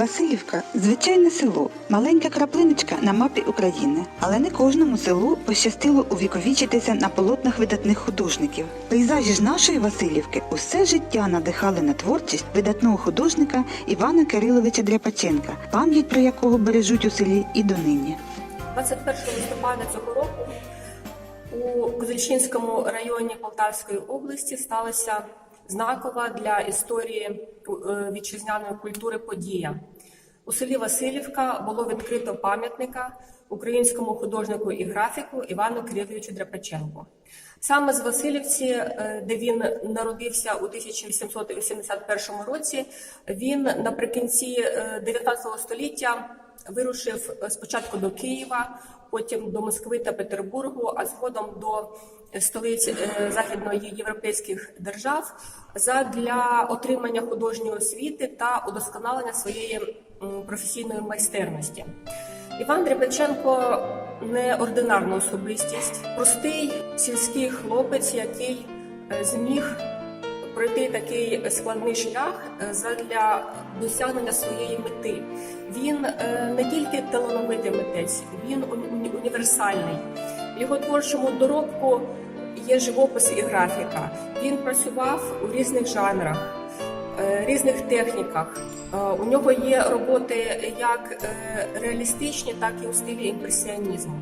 Васильівка звичайне село, маленька краплиночка на мапі України, але не кожному селу пощастило увіковічитися на полотнах видатних художників. Пейзажі ж нашої Васильівки усе життя надихали на творчість видатного художника Івана Кириловича Дряпаченка, пам'ять про якого бережуть у селі і донині. 21 листопада цього року у Козельчинському районі Полтавської області сталася знакова для історії е, вітчизняної культури подія. У селі Васильівка було відкрито пам'ятника українському художнику і графіку Івану Кириловичу Драпаченку. Саме з Васильівці, е, де він народився у 1881 році, він наприкінці е, 19 століття вирушив е, спочатку до Києва, потім до Москви та Петербургу, а згодом до столиць е, західноєвропейських держав задля отримання художньої освіти та удосконалення своєї професійної майстерності. Іван Дрябаченко неординарна особистість, простий сільський хлопець, який е, зміг пройти такий складний шлях е, задля досягнення своєї мети. Він не тільки талановитий митець, він уні- уні- універсальний. Його творчому доробку є живопис і графіка. Він працював у різних жанрах, е, різних техніках. Е, У нього є роботи як е, реалістичні, так і у стилі імпресіонізму.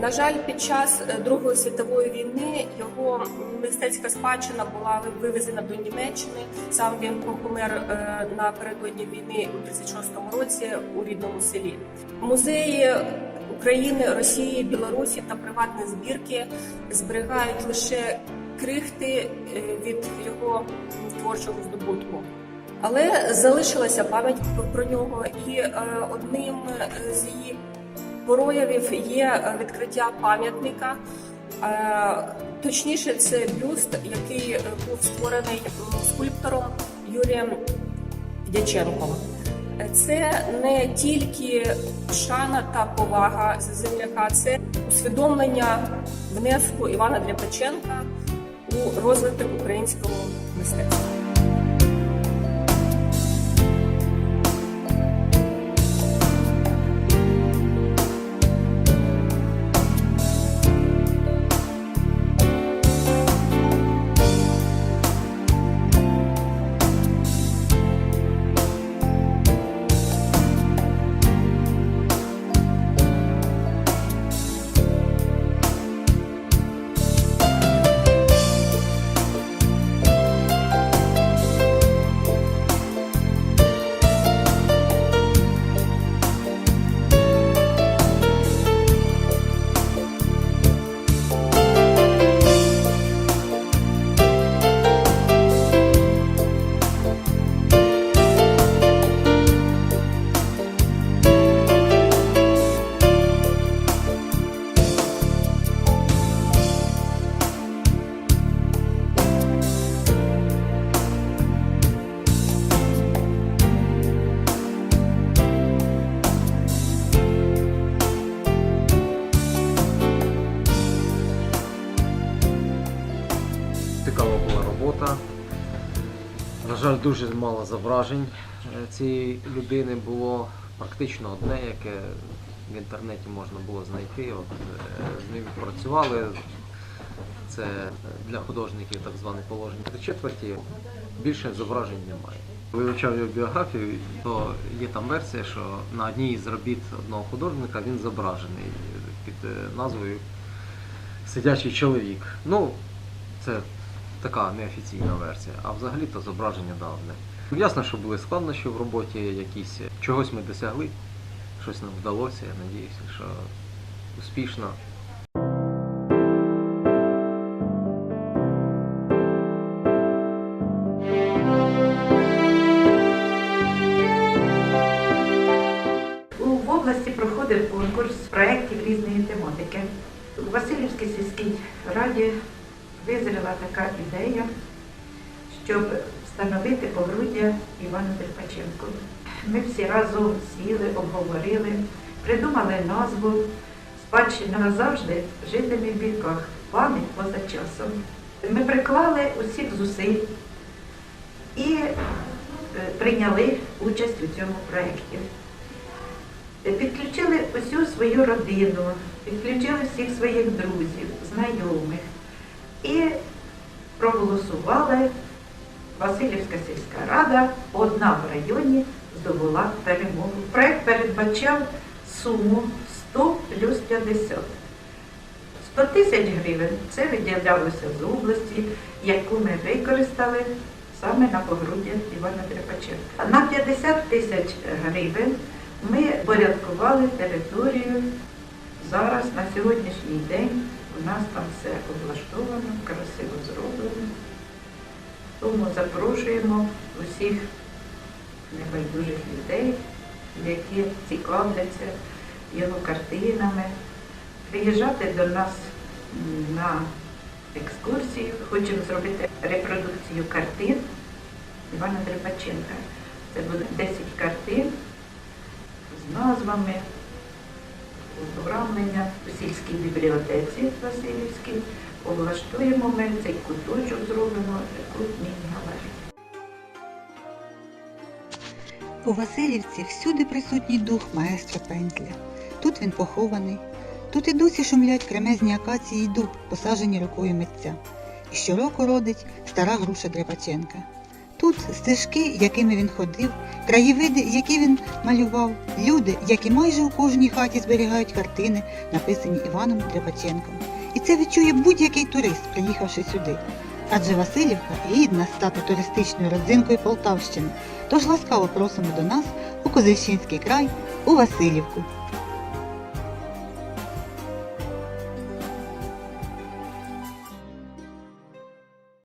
На жаль, під час Другої світової війни його мистецька спадщина була вивезена до Німеччини. Сам він помер напередодні війни у 36-му році у рідному селі. Музеї України, Росії, Білорусі та приватні збірки зберігають лише крихти е, від його творчого здобутку. Але залишилася пам'ять про нього, і е, одним з її проявів є відкриття пам'ятника. Е, Точніше, це бюст, який був створений скульптором Юрієм Дяченком. Це не тільки шана та повага земляка, це усвідомлення внеску Івана Дряпаченка у розвиток українського мистецтва. На жаль, дуже мало зображень е, цієї людини було практично одне, яке в інтернеті можна було знайти. От, е, з ним працювали. Це для художників так зване положення три четверті. Більше зображень немає. Вивчав його біографію, то є там версія, що на одній із робіт одного художника він зображений під е, назвою Сидячий чоловік. Ну, це така неофіційна версія, а взагалі то зображення давне. Ясно, що були складнощі в роботі якісь. Чогось ми досягли, щось нам вдалося, я надіюся, що успішно. В області проходив конкурс проєктів різної тематики. У Васильівській сільській раді визріла така ідея, щоб встановити погруддя Івану Дерпаченку. Ми всі разом сіли, обговорили, придумали назву спадщина назавжди житиме в віках, пам'ять поза часом. Ми приклали усіх зусиль і е, прийняли участь у цьому проєкті. Підключили усю свою родину, підключили всіх своїх друзів, знайомих і проголосували. Васильівська сільська рада одна в районі здобула перемогу. Проект передбачав суму 100 плюс 50. 100 тисяч гривень це виділялося з області, яку ми використали саме на погруддя Івана Дрепаченка. На 50 тисяч гривень ми порядкували територію. Зараз на сьогоднішній день у нас там все облаштовано, красиво зроблено. Тому запрошуємо усіх небайдужих людей, які цікавляться його картинами, приїжджати до нас на екскурсію. Хочемо зробити репродукцію картин Івана Дрепаченка. Це буде 10 картин з назвами, сільській бібліотеці Васильівській. Облаштуємо ми цей куточок, зробимо таку міні-галерею. У Васильівці всюди присутній дух маестра Пензля. Тут він похований, тут і досі шумлять кремезні акації й дуб, посаджені рукою митця. І щороку родить стара груша Дрепаченка. Тут стежки, якими він ходив, краєвиди, які він малював, люди, які майже у кожній хаті зберігають картини, написані Іваном Дрепаченком. І це відчує будь-який турист, приїхавши сюди. Адже Васильівка гідна стати туристичною родзинкою Полтавщини. Тож ласкаво просимо до нас у Козельщинський край, у Васильівку.